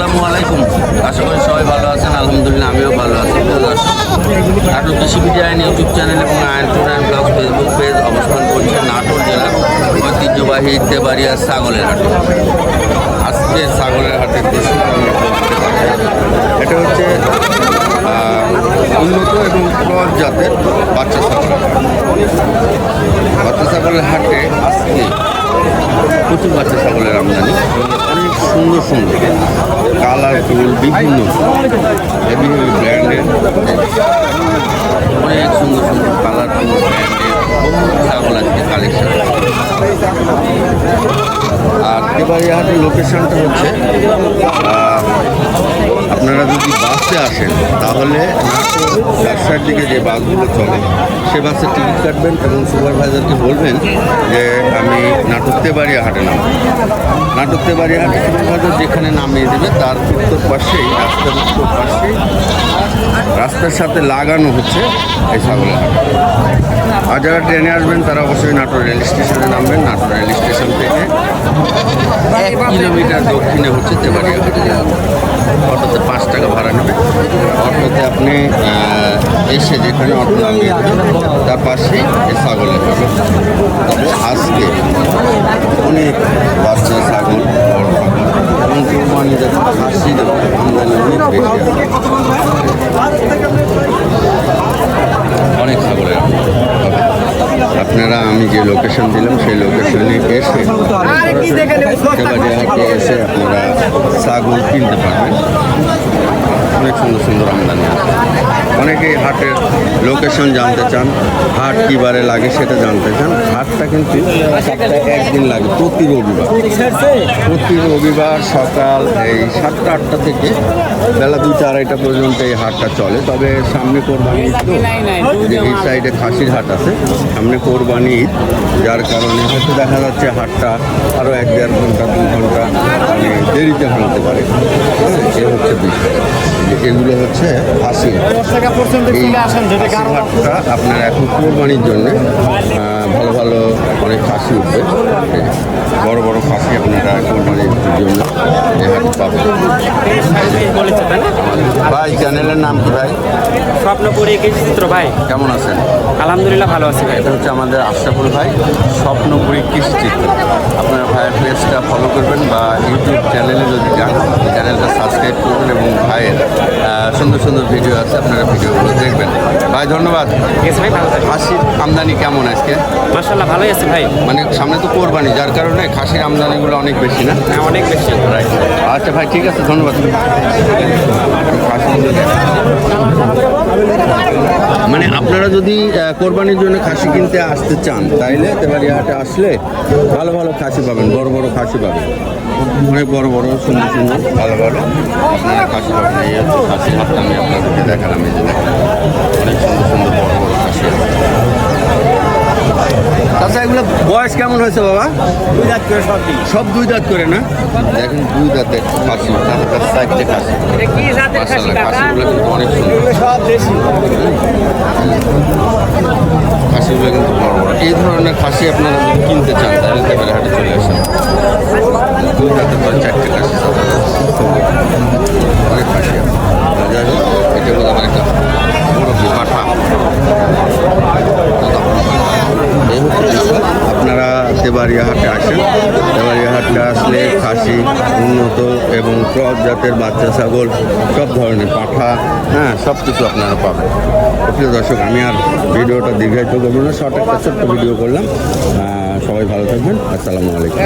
আসসালামু আলাইকুম। আশা করি সবাই ভালো আছেন, আলহামদুলিল্লাহ আমিও ভালো আছি। নাটোর কৃষি বিদ্যা আইন ইউটিউব চ্যানেল এবং আইন টু আইন ব্লগ ফেসবুক পেজ অবস্থান করছে নাটোর জেলার ঐতিহ্যবাহী দেবাড়িয়া ছাগলের হাটে। আজকে ছাগলের হাটে দৃশ্য আমরা বলতে পারি। এটা হচ্ছে আহ, উন্নত এবং ক্রস জাতের বাচ্চা ছাগল বাচ্চা ছাগলের হাটে আজকে প্রচুর বাচ্চা ছাগলের আমদানি এবং অনেক সুন্দর সুন্দর বিভিন্ন হেভি ব্র্যান্ডের অনেক সুন্দর সুন্দর কালারফুল ব্র্যান্ডের বহু ছাগল আজকে কালেকশন আর এবারে হাটের লোকেশনটা হচ্ছে আপনারা যদি বাসে আসেন, তাহলে রাস্তার দিকে যে বাসগুলো চলে, সে বাসে টিকিট কাটবেন এবং সুপারভাইজারকে বলবেন যে, আমি নাটকতে বাড়ি হাটে নাম নাটকতে বাড়ি হাটে সুপারভাইজার যেখানে নামিয়ে দেবে, তার উত্তর পাশেই, রাস্তার উত্তর পাশেই, রাস্তার সাথে লাগানো হচ্ছে এই ছাগলের আর যারা ট্রেনে আসবেন, তারা অবশ্যই নাটোর রেল স্টেশনে নামবেন। নাটোর রেল স্টেশন থেকে এক কিলোমিটার দক্ষিণে হচ্ছে তেবাড়িয়া হাটে যাওয়া অটোতে পাঁচ টাকা ভাড়া নেবে। অটোতে আপনি এসে যেখানে অটো নামিয়ে তার পাশে ছাগলের হাট তবে আজকে অনেক বাচ্চা ছাগল বড় ছাগল এবং কোরবানি যাতে খাসি আমদানি অনেক বেশি আছে। অনেক ছাগলের আপনারা আমি যে লোকেশন দিলাম সেই লোকেশনে এসে এসে আপনারা ছাগল কিনতে পারবেন। অনেক সুন্দর সুন্দর আমদানি আছে। অনেকেই হাটের লোকেশন জানতে চান, হাট কী বারে লাগে সেটা জানতে চান। হাটটা কিন্তু সপ্তাহে একদিন লাগে, প্রতি রবিবার। প্রতি রবিবার সকাল এই সাতটা আটটা থেকে বেলা দুইটা আড়াইটা পর্যন্ত এই হাটটা চলে। তবে সামনে কোরবানি ঈদ এই সাইডে খাসির হাট আছে, সামনে কোরবানি ঈদ, যার কারণে হয়তো দেখা যাচ্ছে হাটটা আরও এক দেড় ঘণ্টা, দু ঘণ্টা মানে দেরিতে ভাঙতে পারে। এ হচ্ছে বিষয় যে এগুলো হচ্ছে হাটটা আপনার এখন কোরবানির জন্য ভালো অনেক খাসি উঠবে। বড় বড় খাসি আপনারা জন্য পাবেন। ভাই চ্যানেলের নাম কি ভাই? স্বপ্নপুরি এঁকেছি চিত্র ভাই। কেমন আছেন? আলহামদুলিল্লাহ ভালো আছি ভাই। এটা হচ্ছে আমাদের আশরাফুল ভাই স্বপ্নপুরী কৃষি চিত্র। আপনার ভাইয়ের পেজটা ফলো করবেন বা ইউটিউব চ্যানেলে যদি যান চ্যানেলটা সাবস্ক্রাইব করবেন। সুন্দর সুন্দর ভিডিও আছে আপনারা ভিডিওগুলো দেখবেন। ভাই ধন্যবাদ। খাসির আমদানি কেমন আজকে? মাসাল্লাহ ভালোই আছে ভাই। মানে সামনে তো কোরবানি যার কারণে খাসির আমদানিগুলো অনেক বেশি না? হ্যাঁ অনেক বেশি। আচ্ছা ভাই ঠিক আছে ধন্যবাদ খাসিগুলো দেখেন। মানে আপনারা যদি কোরবানির জন্য খাসি কিনতে আসতে চান তাইলে তেবাড়িয়া হাটে আসলে ভালো ভালো খাসি পাবেন বড় বড় খাসি পাবেন। অনেক বড় বড় সুন্দর সুন্দর। ভালো ভালো আপনারা খাসি পাবেন এই হচ্ছে খাসির হাটটা আমি আপনাদেরকে দেখালাম এই যে দেখেন। অনেক সুন্দর সুন্দর বড় বড় খাসি আচ্ছা এগুলো বয়স কেমন হয়েছে বাবা? সব দুই দাঁত করে না? দেখেন দুই দাঁতের খাসি তাদের কাছে চারটে খাসি। কি খাসি খাসিগুলো কিন্তু অনেক সুন্দর। সব দেশি। খাসিগুলো কিন্তু বড় বড়। এই ধরনের খাসি আপনারা যদি কিনতে চান, তাহলে তেবারে হাটে চলে আসেন। দুই হাতে চারটে খাসি অনেক খাসি আছে যাই হোক এটা বোধ আমার একটা বড় কি পাঠা এই হচ্ছে বিষয়। আপনারা তেবাড়িয়া হাটে আসেন আসলে খাসি, উন্নত এবং ক্রস জাতের বাচ্চা, ছাগল, সব ধরনের পাঠা হ্যাঁ সব কিছু আপনারা পাবেন। প্রিয় দর্শক, আমি আর ভিডিওটা দীর্ঘায়িত করব না, শর্ট একটা ছোট্ট ভিডিও করলাম। সবাই ভালো থাকবেন। আসসালামু আলাইকুম।